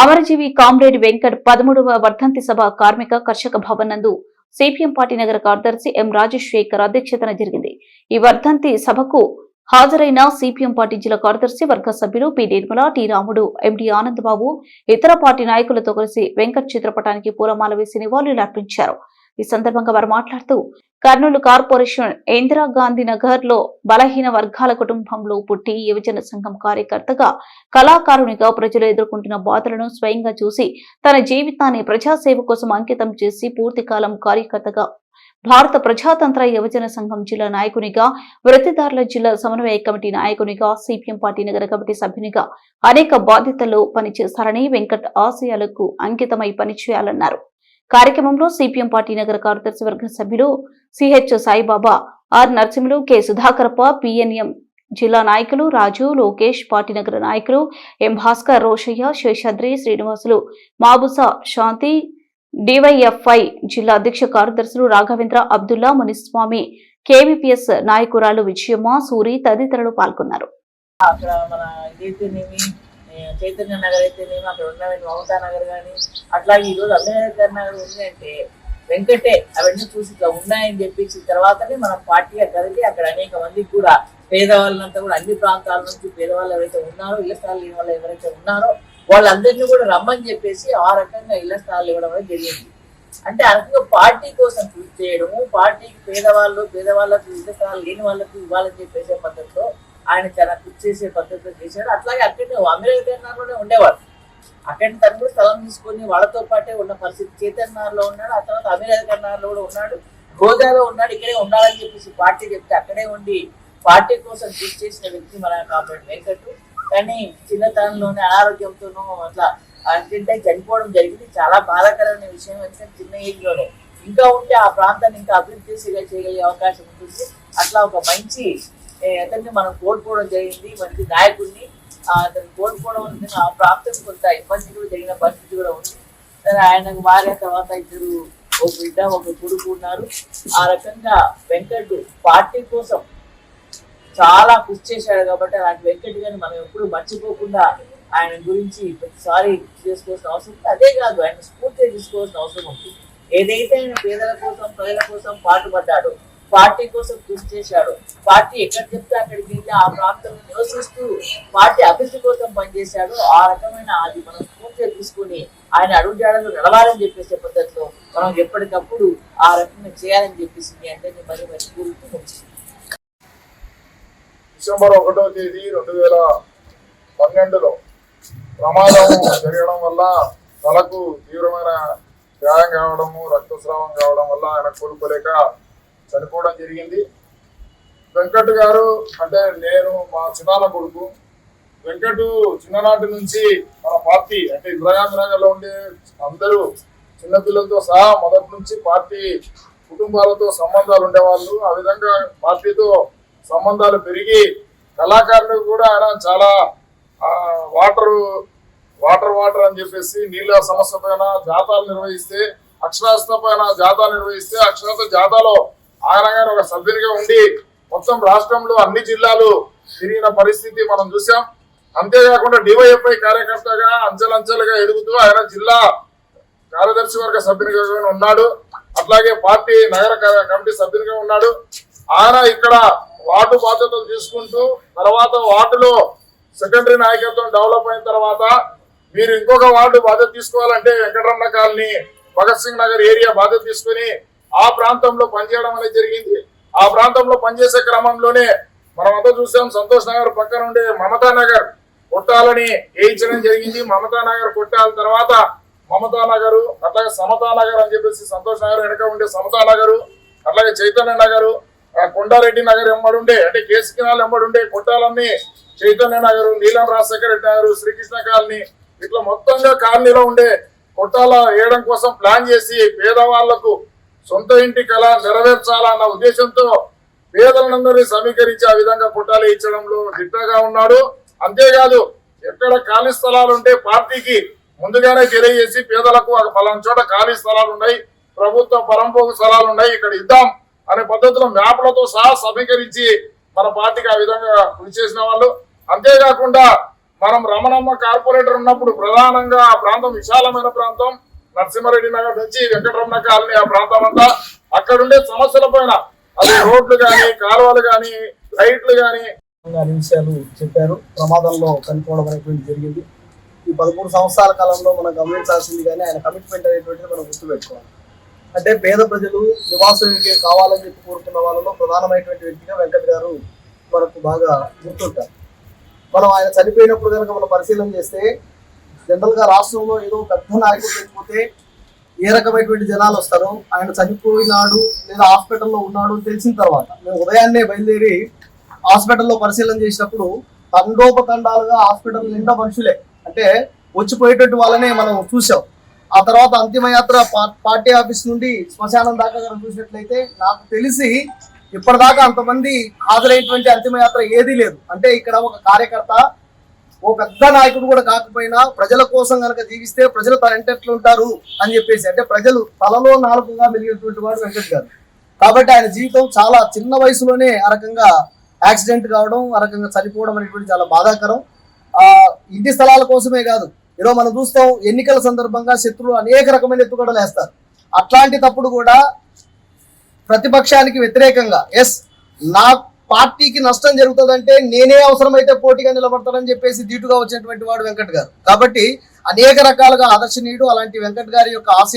అమరజీవి comrade Venkat పదమూడవ వర్ధంతి సభ కార్మిక కర్షక భవన్ నందు సిపిఎం పార్టీ నగర కార్యదర్శి ఎం రాజశేఖర్ అధ్యక్షతన జరిగింది. ఈ వర్ధంతి సభకు హాజరైన సిపిఎం పార్టీ జిల్లా కార్యదర్శి వర్గ సభ్యులు పి. నిర్మల టి. రాముడు ఎండి ఆనందబాబు ఇతర పార్టీ నాయకులతో కలిసి వెంకట్ చిత్రపటానికి పూలమాల వేసి నివాళులు అర్పించారు. ఈ సందర్భంగా వారు మాట్లాడుతూ కర్నూలు కార్పొరేషన్ ఇందిరాగాంధీ నగర్లో బలహీన వర్గాల కుటుంబంలో పుట్టి యువజన సంఘం కార్యకర్తగా కళాకారునిగా ప్రజలు ఎదుర్కొంటున్న బాధలను స్వయంగా చూసి తన జీవితాన్ని ప్రజాసేవ కోసం అంకితం చేసి పూర్తి కాలం కార్యకర్తగా భారత ప్రజాతంత్ర యువజన సంఘం జిల్లా నాయకునిగా వృత్తిదారుల జిల్లా సమన్వయ కమిటీ నాయకునిగా సిపిఎం పార్టీ నగర కమిటీ సభ్యునిగా అనేక బాధ్యతల్లో పనిచేస్తారని వెంకట్ ఆశయాలకు అంకితమై పనిచేయాలన్నారు. కార్యక్రమంలో సిపిఎం పార్టీ నగర కార్యదర్శి వర్గ సభ్యులు CH Saibaba R Narasimhulu K Sudhakarappa PNM జిల్లా నాయకులు రాజు లోకేష్ పార్టీ నగర నాయకులు ఎం భాస్కర్ రోషయ్య శేషాద్రి శ్రీనివాసులు మాబుసా శాంతి డివైఎఫ్ఐ జిల్లా అధ్యక్ష కార్యదర్శులు రాఘవేంద్ర అబ్దుల్లా మునిస్వామి కేవీపీఎస్ నాయకురాలు విజయమ్మ సూరి తదితరులు పాల్గొన్నారు. అక్కడ మన చైతన్య నగర్ అయితేనేమి అక్కడ ఉన్నవి మమతా నగర్ కానీ అట్లాగే ఈ రోజు అంబేద్కర్ నగర్ ఉంది అంటే వెంకటే అవన్నీ చూసి ఇట్లా ఉన్నాయని చెప్పించిన తర్వాతనే మనం పార్టీగా కదిలి అక్కడ అనేక మందికి కూడా పేదవాళ్ళంతా కూడా అన్ని ప్రాంతాల నుంచి పేదవాళ్ళు ఎవరైతే ఉన్నారో ఇళ్ళ స్థాయిలు లేని వాళ్ళు ఎవరైతే ఉన్నారో వాళ్ళందరినీ కూడా రమ్మని చెప్పేసి ఆ రకంగా ఇళ్ళ స్థాయిలు ఇవ్వడం అనేది జరిగింది. అంటే ఆ రకంగా పార్టీ కోసం కృషి చేయడము పార్టీకి పేదవాళ్ళు పేదవాళ్ళకు ఇళ్ళ స్థాయిలు లేని వాళ్ళకు ఇవ్వాలని చెప్పేసే పద్ధతిలో ఆయన చాలా కృషి చేసే పద్ధతిలో చేశాడు. అట్లాగే అక్కడనే అమెరికా ఉండేవాడు అక్కడ తను కూడా స్థలం తీసుకొని వాళ్ళతో పాటే ఉన్న పరిస్థితి. చైతన్యాల్లో ఉన్నాడు ఆ తర్వాత అమెరికన్లో కూడా ఉన్నాడు. గోదాలో ఉన్నాడు ఇక్కడే ఉండాలని చెప్పేసి పార్టీ చెప్తే అక్కడే ఉండి పార్టీ కోసం కృషి చేసిన వ్యక్తి మన కాబట్టి వెంకట్ కానీ చిన్నతనంలోనే అనారోగ్యంతోనూ అట్లా అంటే చనిపోవడం జరిగింది. చాలా బాధాకరమైన విషయం ఎందుకంటే చిన్న ఏజ్లోనే. ఇంకా ఉంటే ఆ ప్రాంతాన్ని ఇంకా అభివృద్ధి చేసేగా చేయగలిగే అవకాశం ఉంటుంది. అట్లా ఒక మంచి అతన్ని మనం కోల్పోవడం జరిగింది. మంచి నాయకుడిని అతను కోల్పోవడం వల్ల ఆ ప్రాంతం కొంత ఇబ్బంది కూడా జరిగిన పరిస్థితి కూడా ఉంది. సరే ఆయనకు మారిన తర్వాత ఇద్దరు ఒక బిడ్డ ఒక కొడుకు ఉన్నారు. ఆ రకంగా వెంకట్ పార్టీ కోసం చాలా కృషి చేశాడు కాబట్టి అలాంటి వెంకట్ గారిని మనం ఎప్పుడు మర్చిపోకుండా ఆయన గురించి ప్రతిసారి చేసుకోవాల్సిన అవసరం ఉంది. అదే కాదు ఆయన స్ఫూర్తిగా తీసుకోవాల్సిన అవసరం ఉంది. ఏదైతే ఆయన పేదల కోసం ప్రజల కోసం పాటుపడ్డాడో పార్టీ కోసం కృషి చేశాడు. పార్టీ ఎక్కడ చెప్తే అక్కడికి వెళ్ళి ఆ ప్రాంతంలో నివసిస్తూ పార్టీ అభివృద్ధి కోసం పనిచేశాడు. ఆ రకమైన అది మనం స్ఫూర్తిగా తీసుకుని ఆయన అడుగుజాడలు నడవాలని చెప్పేసే పద్ధతిలో మనం ఎప్పటికప్పుడు ఆ రకంగా చేయాలని చెప్పేసి మీ అందరినీ మరి మరి కోరుతూ డిసెంబర్ ఒకటో తేదీ రెండు వేల పన్నెండులో ప్రమాదం జరగడం వల్ల తలకు తీవ్రమైన గాయం కావడము రక్తస్రావం కావడం వల్ల ఆయన కోలుకోలేక చనిపోవడం జరిగింది. వెంకట్ గారు అంటే నేను మా చిన్నాల కొడుకు వెంకట్ చిన్ననాటి నుంచి మన పార్టీ అంటే ఇంద్రగాంధీనగర్లో ఉండే అందరూ చిన్నపిల్లలతో సహా మొదటి నుంచి పార్టీ కుటుంబాలతో సంబంధాలు ఉండేవాళ్ళు. ఆ విధంగా పార్టీతో సంబంధాలు పెరిగి కళాకారులకు కూడా ఆయన చాలా వాటర్ వాటర్ వాటర్ అని చెప్పేసి నీళ్ళ సమస్య పైన జాతాలు నిర్వహిస్తే అక్షరాస్త పైన జాతాలు నిర్వహిస్తే అక్షరాస్త జాతాలో ఆయన గారు ఒక సభ్యునిగా ఉండి మొత్తం రాష్ట్రంలో అన్ని జిల్లాలు తిరిగిన పరిస్థితి మనం చూసాం. అంతేకాకుండా డివైఎఫ్ఐ కార్యకర్తగా అంచెలంచెలుగా ఎదుగుతూ ఆయన జిల్లా కార్యదర్శి వర్గ సభ్యునిగా ఉన్నాడు. అట్లాగే పార్టీ నగర కమిటీ సభ్యునిగా ఉన్నాడు. ఆయన ఇక్కడ వార్డు బాధ్యతలు తీసుకుంటూ తర్వాత వార్డులో సెకండరీ నాయకత్వం డెవలప్ అయిన తర్వాత మీరు ఇంకొక వార్డు బాధ్యత తీసుకోవాలంటే వెంకటరమణ కాలనీ భగత్ సింగ్ నగర్ ఏరియా బాధ్యత తీసుకుని ఆ ప్రాంతంలో పనిచేయడం అనేది జరిగింది. ఆ ప్రాంతంలో పనిచేసే క్రమంలోనే మనం అంతా చూసాం సంతోష్ నగర్ పక్కన ఉండే మమతా నగర్ కొట్టాలని వేయించడం జరిగింది. మమతా నగర్ కొట్టాల తర్వాత మమతా నగరు అట్లాగే సమతా నగర్ అని చెప్పేసి సంతోష్ నగర్ వెనక ఉండే సమతా నగరు అట్లాగే చైతన్య నగరు కొండారెడ్డి నగర్ ఎంబడుండే అంటే కేసు కినాలు ఎంబడుండే కొట్టాలన్నీ చైతన్య నగరు నీలం రాజశేఖర రెడ్డి నగరు శ్రీకృష్ణ కాలనీ ఇట్లా మొత్తంగా కాలనీలో ఉండే కొట్టాల వేయడం కోసం ప్లాన్ చేసి పేదవాళ్ళకు సొంత ఇంటి కళ నెరవేర్చాలన్న ఉద్దేశంతో పేదలందరినీ సమీకరించి ఆ విధంగా కొట్టాలు ఇచ్చడంలో దిట్టగా ఉన్నాడు. అంతేకాదు ఎక్కడ ఖాళీ స్థలాలు ఉంటే పార్టీకి ముందుగానే తెలియజేసి పేదలకు ఒక పలానా చోట ఖాళీ స్థలాలు ఉన్నాయి ప్రభుత్వ పరంపోగు స్థలాలు ఉన్నాయి ఇక్కడ ఇద్దాం అనే పద్ధతిలో మ్యాప్లతో సహా సమీకరించి మన పార్టీకి ఆ విధంగా కృషి చేసిన వాళ్ళు. అంతేకాకుండా మనం రమణమ్మ కార్పొరేటర్ ఉన్నప్పుడు ప్రధానంగా ఆ ప్రాంతం విశాలమైన ప్రాంతం. నరసింహారెడ్డి నగర్ నుంచి వెంకటరమణ కాలనీ ఆ ప్రాంతం అంతా. అక్కడుండే సమస్యల పైన అది రోడ్లు కానీ కాలువలు కానీ లైట్లు కానీ విషయాలు చెప్పారు. ప్రమాదంలో చనిపోవడం అనేటువంటి జరిగింది. ఈ పదమూడు సంవత్సరాల కాలంలో మనం గమనించాల్సింది కానీ ఆయన కమిట్మెంట్ అనేటువంటిది మనం గుర్తుపెట్టుకోవాలి. అంటే పేద ప్రజలు నివాసం కావాలని చెప్పి కోరుకున్న వాళ్ళలో ప్రధానమైనటువంటి వ్యక్తిగా వెంకట్ గారు మనకు బాగా గుర్తుంటారు. మనం ఆయన చనిపోయినప్పుడు కనుక మనం పరిశీలన చేస్తే జనరల్గా రాష్ట్రంలో ఏదో పెద్ద నాయకుడు లేకపోతే ఏ రకమైనటువంటి జనాలు వస్తారో ఆయన చనిపోయినాడు లేదా హాస్పిటల్లో ఉన్నాడు తెలిసిన తర్వాత మేము ఉదయాన్నే బయలుదేరి హాస్పిటల్లో పరిశీలన చేసినప్పుడు తండోపతండాలుగా హాస్పిటల్ నిండా మనుషులే. అంటే వచ్చిపోయేటట్టు వాళ్ళనే మనం చూసాం ఆ తర్వాత అంతిమయాత్ర పార్టీ ఆఫీస్ నుండి శ్మశానం దాకా కనుక చూసినట్లయితే నాకు తెలిసి ఇప్పటిదాకా అంతమంది హాజరైనటువంటి అంతిమయాత్ర ఏదీ లేదు. అంటే ఇక్కడ ఒక కార్యకర్త ఓ పెద్ద నాయకుడు కూడా కాకపోయినా ప్రజల కోసం కనుక జీవిస్తే ప్రజలు తన ఎంటెట్లు ఉంటారు అని చెప్పేసి అంటే ప్రజలు తలలో నాలుగుగా మెలిగినటువంటి వాడు వెంకట్ గారు. కాబట్టి ఆయన జీవితం చాలా చిన్న వయసులోనే ఆ రకంగా యాక్సిడెంట్ కావడం ఆ రకంగా చనిపోవడం అనేటువంటి చాలా బాధాకరం. ఆ ఇంటి స్థలాల కోసమే కాదు. ఈరోజు మనం చూస్తాం ఎన్నికల సందర్భంగా శత్రువులు అనేక రకమైన ఎత్తుగడలు వేస్తారు. అట్లాంటి తప్పుడు కూడా ప్రతిపక్షానికి వ్యతిరేకంగా ఎస్ నాకు పార్టీకి నష్టం జరుగుతుందంటే నేనే అవసరమైతే పోటీగా నిలబడతానని చెప్పేసి ధీటుగా వచ్చినటువంటి వాడు వెంకట్ గారు. కాబట్టి అనేక రకాలుగా ఆదర్శనీయుడు అలాంటి వెంకట్ గారి యొక్క ఆశయ